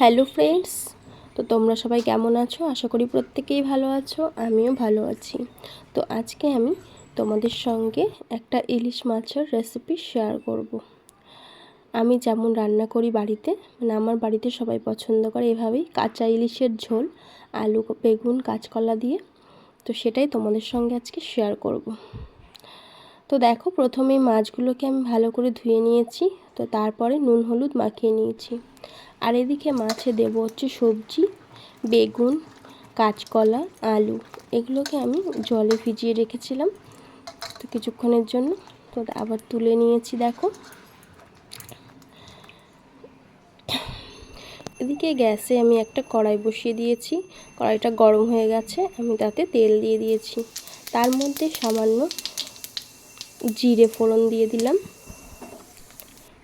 Hello friends, তো তোমরা সবাই কেমন আছো আশা করি প্রত্যেকেই ভালো আছো, আমিও ভালো আছি তো আজকে আমি তোমাদের সঙ্গে একটা ইলিশ মাছের রেসিপি শেয়ার করব। আমি যেমন রান্না করি বাড়িতে মানে আমার বাড়িতে সবাই পছন্দ করে এভাবেই কাঁচা ইলিশের ঝোল, আলু, বেগুন, কাঁচকলা দিয়ে তো সেটাই তোমাদের সঙ্গে আজকে শেয়ার করব। তো দেখো প্রথমেই মাছগুলোকে আমি ভালো করে ধুয়ে নিয়েছি, তো তারপরে নুন, হলুদ মাখিয়ে নিয়েছি আর এদিকে মাছে দেবো হচ্ছে সবজি, বেগুন, কাঁচকলা, আলু। এগুলোকে আমি জলে ভিজিয়ে রেখেছিলাম তো কিছুক্ষণের জন্য। তো আবার তুলে নিয়েছি, দেখো। এদিকে গ্যাসে আমি একটা কড়াই বসিয়ে দিয়েছি। কড়াইটা গরম হয়ে গেছে, আমি তাতে তেল দিয়ে দিয়েছি। তার মধ্যে সামান্য জিরে ফোড়ন দিয়ে দিলাম।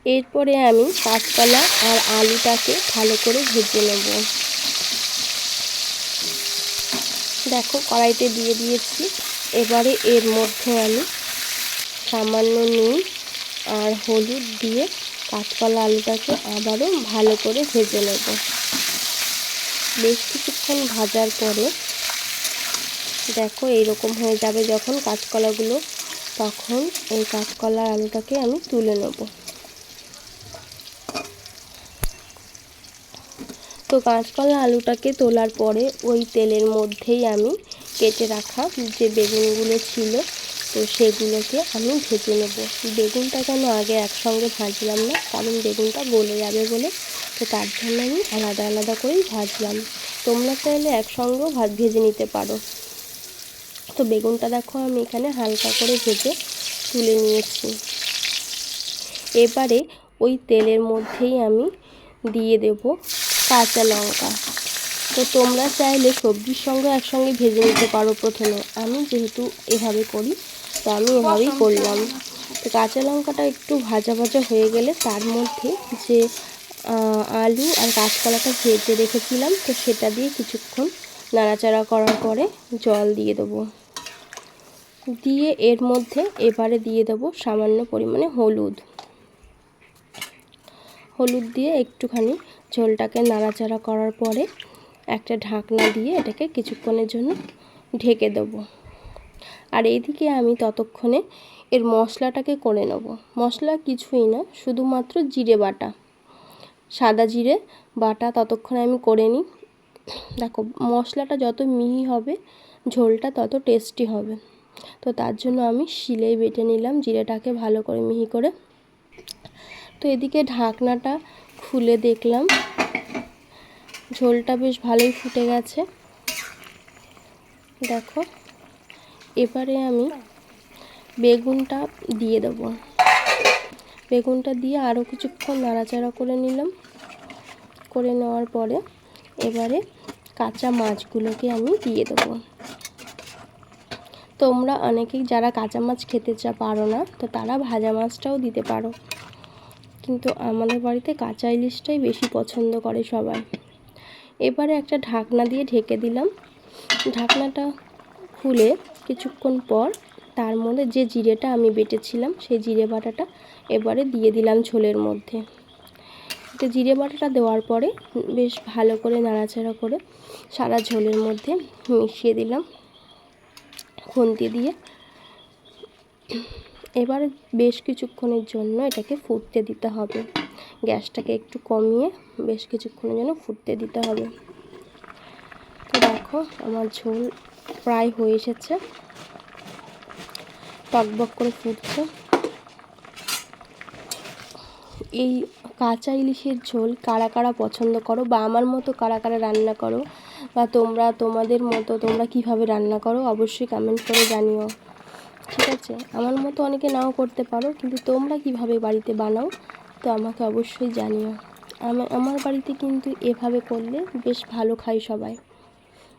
এরপরে আমি কাঁচকলা আর আলুটাকে ভালো করে ভেজে নেব। দেখো, কড়াইতে দিয়ে দিয়েছি। এবারে এর মধ্যে আমি সামান্য নুন আর হলুদ দিয়ে কাঁচকলা আলুটাকে আবারও ভালো করে ভেজে নেব। বেশ কিছুক্ষণ ভাজার পরে দেখো এইরকম হয়ে যাবে যখন কাঁচকলাগুলো, তখন এই কাঁচকলা আলুটাকে আমি তুলে নেব। তো কাঁচকলা আলুটাকে তোলার পরে ওই তেলের মধ্যেই আমি কেটে রাখা যে বেগুনগুলো ছিল, তো সেগুলোকে আমি ভেজে নেব। বেগুনটা কেন আগে একসঙ্গে ভাজলাম না, কারণ বেগুনটা গলে যাবে বলে, তো তার জন্য আমি আলাদা আলাদা করেই ভাজলাম। তোমরা চাইলে একসঙ্গেও ভাত ভেজে নিতে পারো। তো বেগুনটা দেখো আমি এখানে হালকা করে ভেজে তুলে নিয়েছি। এবারে ওই তেলের মধ্যেই আমি দিয়ে দেব কাঁচা লঙ্কা। তো তোমরা চাইলে সবজির সঙ্গে একসঙ্গে ভেজে নিতে পারো প্রথমে। আমি যেহেতু এভাবে করি তো আমি এভাবেই করলাম তো কাঁচা লঙ্কাটা একটু ভাজা ভাজা হয়ে গেলে তার মধ্যে যে আলু আর কাঁচকলাটা ভেজে রেখেছিলাম তো সেটা দিয়ে কিছুক্ষণ নাড়াচাড়া করার পরে জল দিয়ে দেবো। দিয়ে এর মধ্যে এবারে দিয়ে দেবো সামান্য পরিমাণে হলুদ। হলুদ দিয়ে একটুখানি ঝোলটাকে নাড়াচাড়া করার পরে একটা ঢাকনা দিয়ে এটাকে কিছুক্ষণের জন্য ঢেকে দেবো। আর এইদিকে আমি ততক্ষণে এর মশলাটাকে করে নেব। মশলা কিছুই না, শুধুমাত্র জিরে বাটা। সাদা জিরে বাটা ততক্ষণে আমি করে নিই। দেখো, মশলাটা যত মিহি হবে, ঝোলটা তত টেস্টি হবে। তো তার জন্য আমি শিলেই বেটে নিলাম জিরেটাকে ভালো করে মিহি করে। তো এদিকে ঢাকনাটা খুলে দেখলাম। ঝোলটা বেশ ভালোই ফুটে গেছে। দেখো, এবারে আমি বেগুনটা দিয়ে দেবো। বেগুনটা দিয়ে আরও কিছুক্ষণ নাড়াচাড়া করে নিলাম। করে নেওয়ার পরে এবারে কাঁচা মাছগুলোকে আমি দিয়ে দেবো। তোমরা অনেকেই যারা কাঁচা মাছ খেতে চা পারো না, তো তারা ভাজা মাছটাও দিতে পারো। কিন্তু আমাদের বাড়িতে কাঁচা ইলিশটাই বেশি পছন্দ করে সবাই। এবারে একটা ঢাকনা দিয়ে ঢেকে দিলাম। ঢাকনাটা খুলে কিছুক্ষণ পর তার মধ্যে যে জিরেটা আমি বেটেছিলাম, সেই জিরে বাটাটা এবারে দিয়ে দিলাম ঝোলের মধ্যে। তো জিরে বাটাটা দেওয়ার পরে বেশ ভালো করে নাড়াচাড়া করে সারা ঝোলের মধ্যে মিশিয়ে দিলাম। খুন্তি দিয়ে এবারে বেশ কিছুক্ষণের জন্য এটাকে ফুটতে দিতে হবে। গ্যাসটাকে একটু কমিয়ে বেশ কিছুক্ষণের জন্য ফুটতে দিতে হবে। তো দেখো, আমার ঝোল প্রায় হয়ে এসেছে। টকবক করে ফুটছে। এই কাঁচা ইলিশের ঝোল কারা কারা পছন্দ করো বা আমার মতো কারা কারা রান্না করো বা তোমরা তোমাদের মতো তোমরা কীভাবে রান্না করো অবশ্যই কমেন্ট করে জানিও। ঠিক আছে, আমার মতো অনেকে নাও করতে পারো, কিন্তু তোমরা কীভাবে বাড়িতে বানাও, তো আমাকে অবশ্যই জানিও। আমার বাড়িতে কিন্তু এভাবে করলে বেশ ভালো খাই সবাই।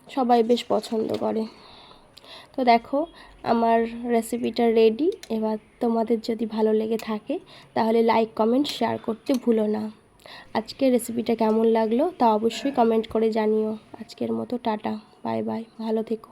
সবাই বেশ পছন্দ করে। তো দেখো, আমার রেসিপিটা রেডি এবার তোমাদের যদি ভালো লেগে থাকে, তাহলে লাইক কমেন্ট শেয়ার করতে ভুলো না। আজকের রেসিপিটা কেমন লাগল তা অবশ্যই কমেন্ট করে জানিও। আজকের মতো টাটা বাই বাই ভালো থেকো।